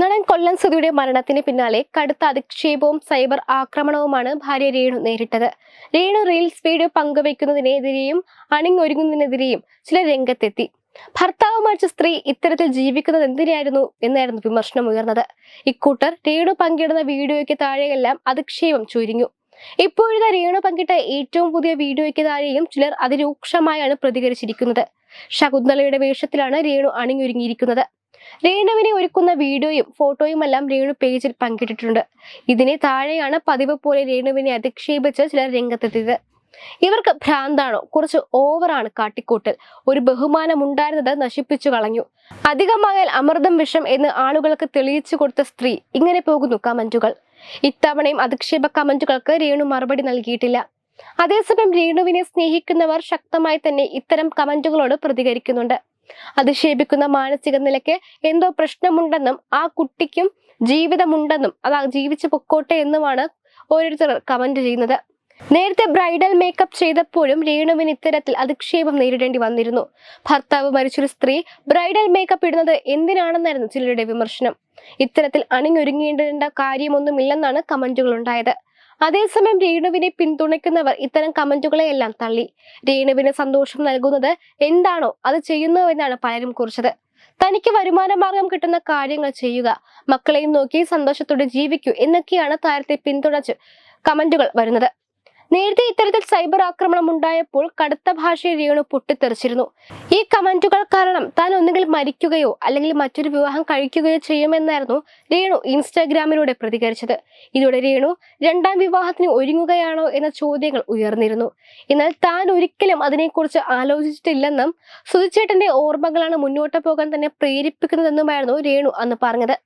നടൻ കൊല്ലം സുധിയുടെ മരണത്തിന് പിന്നാലെ കടുത്ത അധിക്ഷേപവും സൈബർ ആക്രമണവുമാണ് ഭാര്യ രേണു നേരിട്ടത്. രേണു റീൽസ് വീഡിയോ പങ്കുവയ്ക്കുന്നതിനെതിരെയും അണിങ്ങൊരുങ്ങുന്നതിനെതിരെയും ചില രംഗത്തെത്തി. ഭർത്താവ് മരിച്ച സ്ത്രീ ഇത്തരത്തിൽ ജീവിക്കുന്നത് എന്തിനായിരുന്നു എന്നായിരുന്നു വിമർശനം ഉയർന്നത്. ഇക്കൂട്ടർ രേണു പങ്കിടുന്ന വീഡിയോയ്ക്ക് താഴെയെല്ലാം അധിക്ഷേപം ചുരുങ്ങു ഇപ്പോഴത്തെ രേണു പങ്കിട്ട ഏറ്റവും പുതിയ വീഡിയോയ്ക്ക് താഴെയും ചിലർ അതിരൂക്ഷമായാണ് പ്രതികരിച്ചിരിക്കുന്നത്. ശകുന്തളയുടെ വേഷത്തിലാണ് രേണു അണിഞ്ഞൊരുങ്ങിയിരിക്കുന്നത്. രേണുവിനെ ഒരുക്കുന്ന വീഡിയോയും ഫോട്ടോയും എല്ലാം രേണു പേജിൽ പങ്കിട്ടിട്ടുണ്ട്. ഇതിനെ താഴെയാണ് പതിവ് പോലെ രേണുവിനെ അധിക്ഷേപിച്ച് ചിലർ രംഗത്തെത്തിയത്. ഇവർക്ക് ഭ്രാന്താണോ? കുറച്ച് ഓവറാണ് കാട്ടിക്കൂട്ടൽ. ഒരു ബഹുമാനം ഉണ്ടായിരുന്നത് നശിപ്പിച്ചു കളഞ്ഞു. അധികമായാൽ അമൃതം വിഷം എന്ന് ആളുകൾക്ക് തെളിയിച്ചു കൊടുത്ത സ്ത്രീ ഇങ്ങനെ പോകുന്നു കമന്റുകൾ. ഇത്തവണയും അധിക്ഷേപ കമന്റുകൾക്ക് രേണു മറുപടി നൽകിയിട്ടില്ല. അതേസമയം രേണുവിനെ സ്നേഹിക്കുന്നവർ ശക്തമായി തന്നെ ഇത്തരം കമന്റുകളോട് പ്രതികരിക്കുന്നുണ്ട്. അധിക്ഷേപിക്കുന്ന മാനസിക നിലയ്ക്ക് എന്തോ പ്രശ്നമുണ്ടെന്നും ആ കുട്ടിക്കും ജീവിതമുണ്ടെന്നും അത് ജീവിച്ച് പൊക്കോട്ടെ എന്നുമാണ് ഓരോരുത്തർ കമന്റ് ചെയ്യുന്നത്. നേരത്തെ ബ്രൈഡൽ മേക്കപ്പ് ചെയ്തപ്പോഴും രേണുവിന് ഇത്തരത്തിൽ അധിക്ഷേപം നേരിടേണ്ടി വന്നിരുന്നു. ഭർത്താവ് മരിച്ചൊരു സ്ത്രീ ബ്രൈഡൽ മേക്കപ്പ് ഇടുന്നത് എന്തിനാണെന്നായിരുന്നു ചിലരുടെ വിമർശനം. ഇത്തരത്തിൽ അണിഞ്ഞൊരുങ്ങേണ്ട കാര്യമൊന്നുമില്ലെന്നാണ് കമന്റുകൾ ഉണ്ടായത്. അതേസമയം രേണുവിനെ പിന്തുണയ്ക്കുന്നവർ ഇത്തരം കമന്റുകളെയെല്ലാം തള്ളി. രേണുവിന് സന്തോഷം നൽകുന്നത് എന്താണോ അത് ചെയ്യുന്നു എന്നാണ് പലരും കുറിച്ചത്. തനിക്ക് വരുമാനമാർഗം കിട്ടുന്ന കാര്യങ്ങൾ ചെയ്യുക മക്കളെയും നോക്കി സന്തോഷത്തോടെ ജീവിക്കൂ എന്നൊക്കെയാണ് താരത്തെ പിന്തുണച്ച് കമന്റുകൾ വരുന്നത്. നേരത്തെ ഇത്തരത്തിൽ സൈബർ ആക്രമണം ഉണ്ടായപ്പോൾ കടുത്ത ഭാഷയിൽ രേണു പൊട്ടിത്തെറിച്ചിരുന്നു. ഈ കമന്റുകൾ കാരണം താൻ ഒന്നുകിൽ മരിക്കുകയോ അല്ലെങ്കിൽ മറ്റൊരു വിവാഹം കഴിക്കുകയോ ചെയ്യുമെന്നായിരുന്നു രേണു ഇൻസ്റ്റാഗ്രാമിലൂടെ പ്രതികരിച്ചത്. ഇതോടെ രേണു രണ്ടാം വിവാഹത്തിന് ഒരുങ്ങുകയാണോ എന്ന ചോദ്യങ്ങൾ ഉയർന്നിരുന്നു. എന്നാൽ താൻ ഒരിക്കലും അതിനെക്കുറിച്ച് ആലോചിച്ചിട്ടില്ലെന്നും സുധിച്ചേട്ടന്റെ ഓർമ്മകളാണ് മുന്നോട്ട് പോകാൻ തന്നെ പ്രേരിപ്പിക്കുന്നതെന്നുമായിരുന്നു രേണു അന്ന് പറഞ്ഞത്.